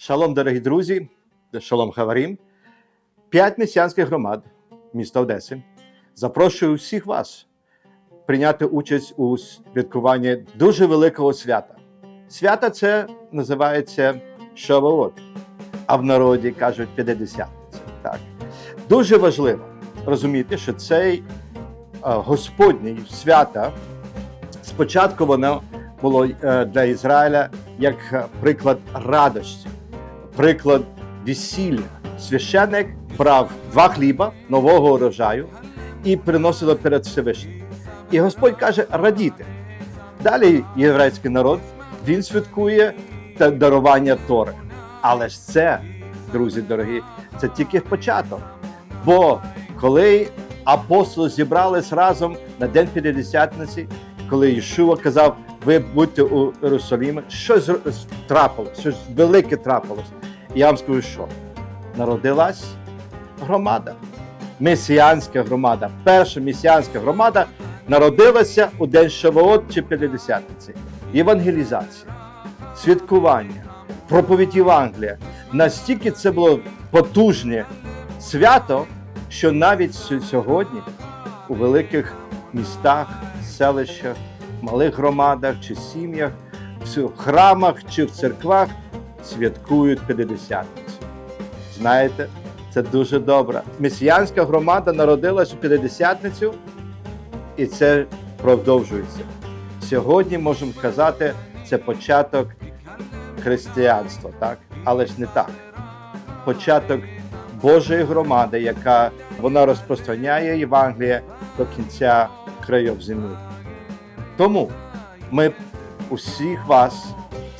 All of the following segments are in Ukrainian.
Шалом, дорогі друзі, шалом Хаварім. П'ять місіянських громад міста Одеси. Запрошую всіх вас прийняти участь у святкуванні дуже великого свята. Свята це називається Шавуот, а в народі кажуть П'ятдесятниця. Так. Дуже важливо розуміти, що цей Господній свята спочатку воно було е, для Ізраїля як е, приклад радості, приклад весілля. Священник брав два хліба нового урожаю і приносив перед Всевишнім. І Господь каже: радіти. Далі єврейський народ він святкує дарування Тори. Але ж це, друзі дорогі, це тільки початок. Бо коли апостоли зібрались разом на День П'ятдесятниці, коли Ішува казав, ви будьте у Єрусалімі, щось трапилось, щось велике трапилось. Я вам скажу, що народилась громада, месіанська громада, перша месіанська громада народилася у день Шавоот чи П'ятдесятниці. Євангелізація, святкування, проповідь Євангелія. Настільки це було потужне свято, що навіть сьогодні у великих містах, селищах, малих громадах чи сім'ях, в храмах чи в церквах святкують П'ятдесятницю. Знаєте, це дуже добре. Месіянська громада народилась у П'ятдесятницю, і це продовжується. Сьогодні можемо сказати, це початок християнства, так? Але ж не так. Початок Божої громади, яка вона розпространяє Євангеліє до кінця країв землі. Тому ми усіх вас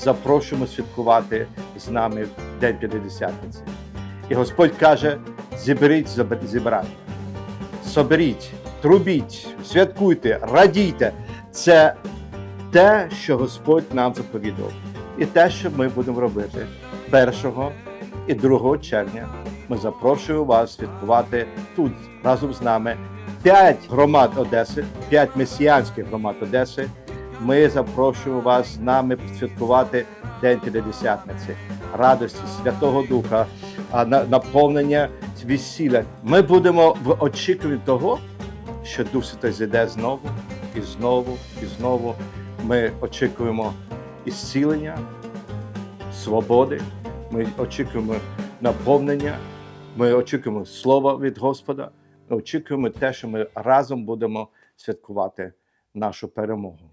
запрошуємо святкувати з нами в День П'ятдесятниці. І Господь каже: зіберіть зібрання, соберіть, трубіть, святкуйте, радійте. Це те, що Господь нам заповідував. І те, що ми будемо робити 1 і 2 червня. Ми запрошуємо вас святкувати тут разом з нами п'ять громад Одеси, п'ять месіянських громад Одеси. Ми запрошуємо вас з нами святкувати День П'ятдесятниці, радості, Святого Духа, наповнення весілля. Ми будемо в очікуванні того, що Дух Святий зійде знову і знову і знову. Ми очікуємо ісцілення, свободи. Ми очікуємо наповнення. Ми очікуємо слова від Господа. Ми очікуємо те, що ми разом будемо святкувати нашу перемогу.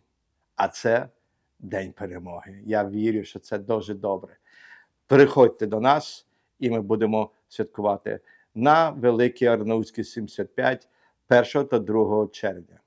А це День перемоги. Я вірю, що це дуже добре. Приходьте до нас, і ми будемо святкувати на Великій Арнаутській 75 1 та 2 червня.